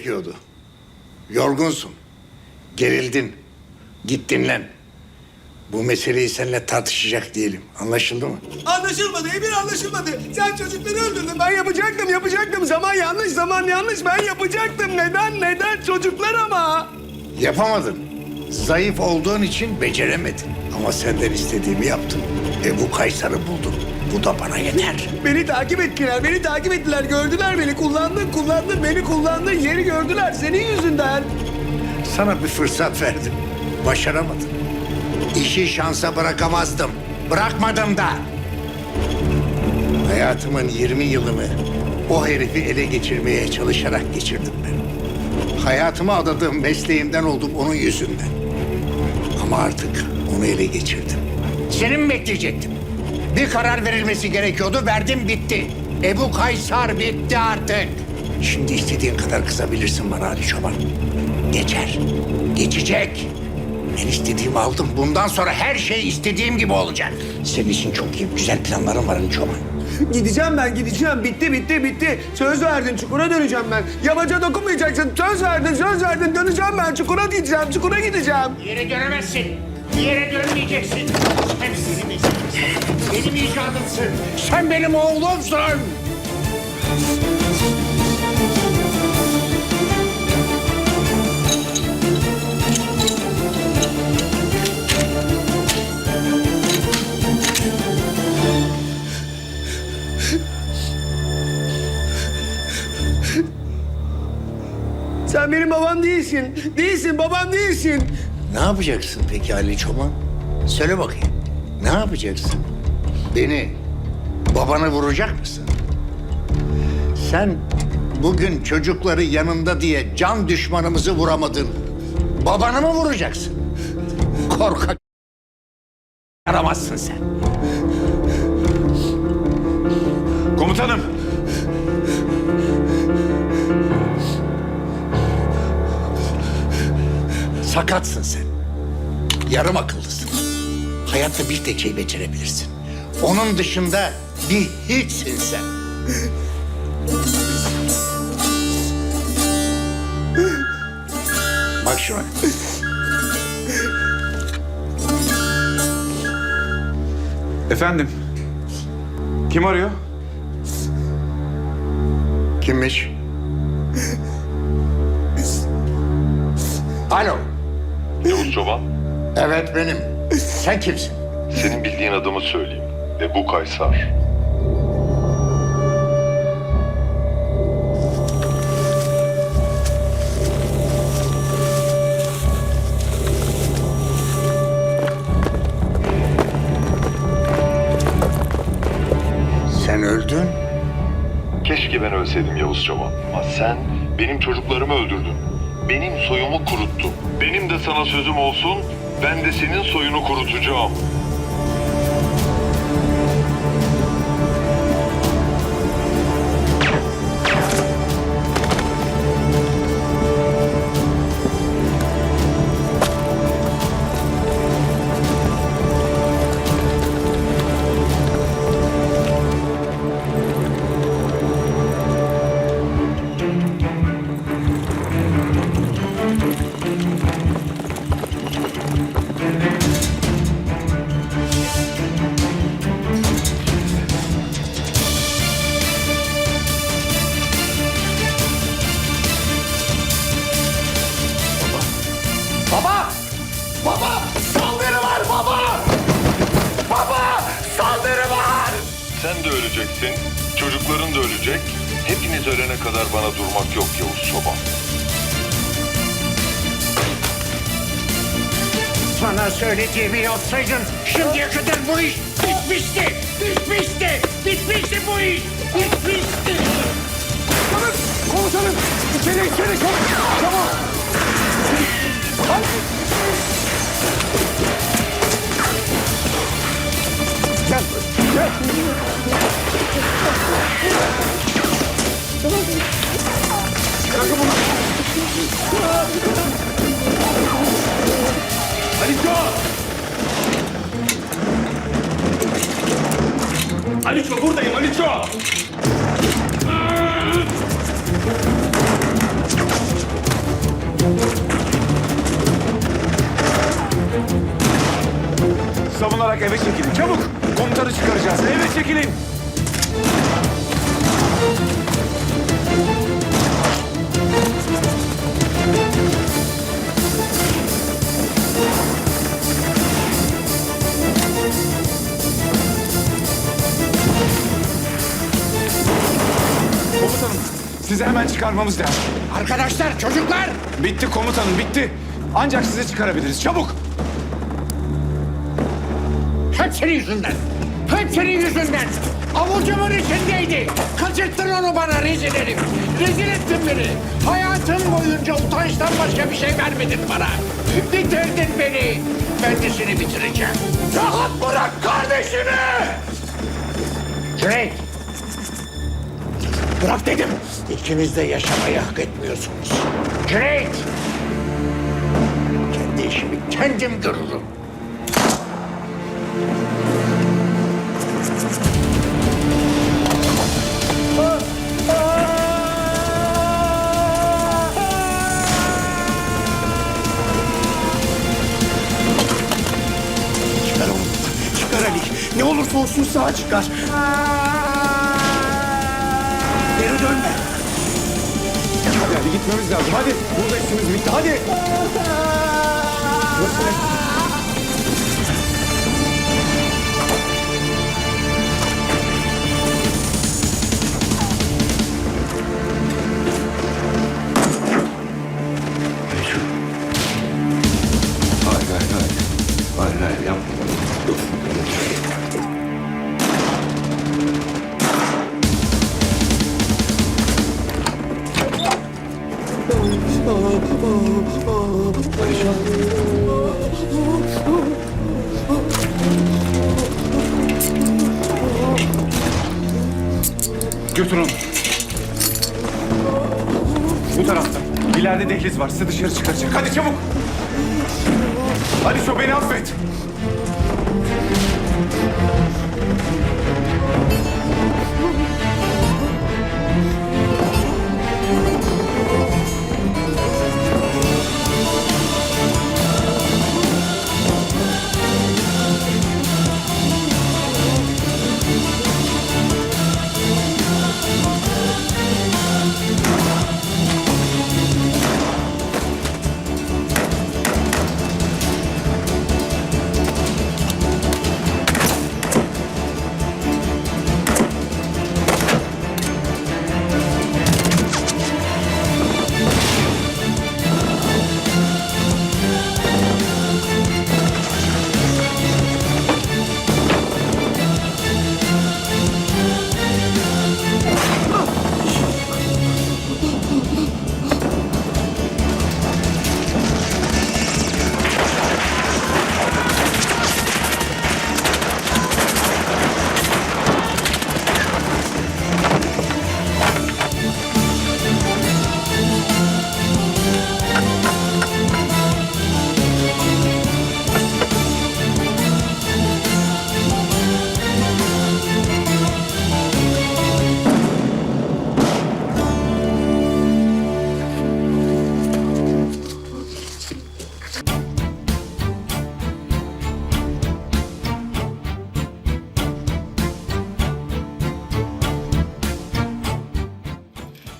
gerekiyordu. Yorgunsun. Gerildin. Git dinlen. Bu meseleyi seninle tartışacak değilim. Anlaşıldı mı? Anlaşılmadı Emir anlaşılmadı. Sen çocukları öldürdün. Ben yapacaktım yapacaktım. Zaman yanlış zaman yanlış. Ben yapacaktım. Neden neden çocuklar ama. Yapamadın. Zayıf olduğun için beceremedin. Ama senden istediğimi yaptım. Ebu Kaysar'ı buldum. Bu da bana yeter. Beni takip ettiler. Beni takip ettiler. Gördüler beni. Kullandın kullandın. Beni kullandın. Yeri gördüler. Senin yüzünden. Sana bir fırsat verdim. Başaramadın. İşi şansa bırakamazdım. Bırakmadım da. Hayatımın 20 yılını o herifi ele geçirmeye çalışarak geçirdim ben. Hayatımı adadığım mesleğimden oldum onun yüzünden. Ama artık onu ele geçirdim. Senin mi bekleyecektim? Bir karar verilmesi gerekiyordu, verdim bitti. Ebu Kaysar bitti artık. Şimdi istediğin kadar kızabilirsin bana Ali Çoban. Geçer, geçecek. Ben istediğimi aldım. Bundan sonra her şey istediğim gibi olacak. Senin için çok iyi, güzel planlarım var Ali Çoban. Gideceğim ben gideceğim. Bitti bitti bitti. Söz verdin çukura döneceğim ben. Yamaca dokunmayacaksın. Söz verdin söz verdin. Döneceğim ben çukura gideceğim. Çukura gideceğim. Yere dönemezsin. Yere dönmeyeceksin. Sen benim icadımsın. Benim icadımsın. Sen benim oğlumsun. Sen benim babam değilsin. Değilsin babam değilsin. Ne yapacaksın peki Ali Çoban? Söyle bakayım. Ne yapacaksın? Beni, babanı vuracak mısın? Sen bugün çocukları yanında diye can düşmanımızı vuramadın. Babanı mı vuracaksın? Korkak yaramazsın sen. Komutanım. Sakatsın sen. Yarım akıllısın. Hayatta bir tek şey becerebilirsin. Onun dışında bir hiçsin sen. Bak şuna. Efendim. Kim arıyor? Kimmiş? Alo. Yavuz Çoban, Evet benim. Sen kimsin? senin bildiğin adımı söyleyeyim. Ebu Kaysar. Sen öldün. Keşke ben ölseydim Yavuz Çoban. Ama sen benim çocuklarımı öldürdün. Benim soyumu kuruttun. Benim de sana sözüm olsun, ben de senin soyunu kurutacağım. De öleceksin, çocukların da ölecek. Hepiniz ölene kadar bana durmak yok Yavuz Çoban. Sana söylediğimi yapsaydın şimdiye kadar bu iş bitmişti! Bitmişti! Bitmişti bu iş! Bitmişti! Komutanım, komutanım. İçeri içeri çabuk. Çabuk. Gel. Aliço buradayım Aliço! Eve çekilin. Çabuk. Komutanı çıkaracağız. Eve çekilin. Komutanım, sizi hemen çıkarmamız lazım. Arkadaşlar, çocuklar! Bitti komutanım, bitti. Ancak sizi çıkarabiliriz. Çabuk. Senin yüzünden. Hep senin yüzünden. Avucumun içindeydi. Kaçırttın onu bana rezil herif. Rezil ettin beni. Hayatım boyunca utançtan başka bir şey vermedin bana. Bitirdin beni. Ben de seni bitireceğim. Rahat bırak kardeşini. Cüneyt. Bırak dedim. İkiniz de yaşamayı hak etmiyorsunuz. Cüneyt. Kendi işimi kendim görürüm. Olsun sağa çıkar. Geri dönme. Hadi, hadi gitmemiz lazım. Hadi. Burada işimiz bitti. Hadi. Burası ne? Götür onu. Bu tarafta. İleride dehliz var. Sizi dışarı çıkaracak. Hadi çabuk. Hadi şu beni affet.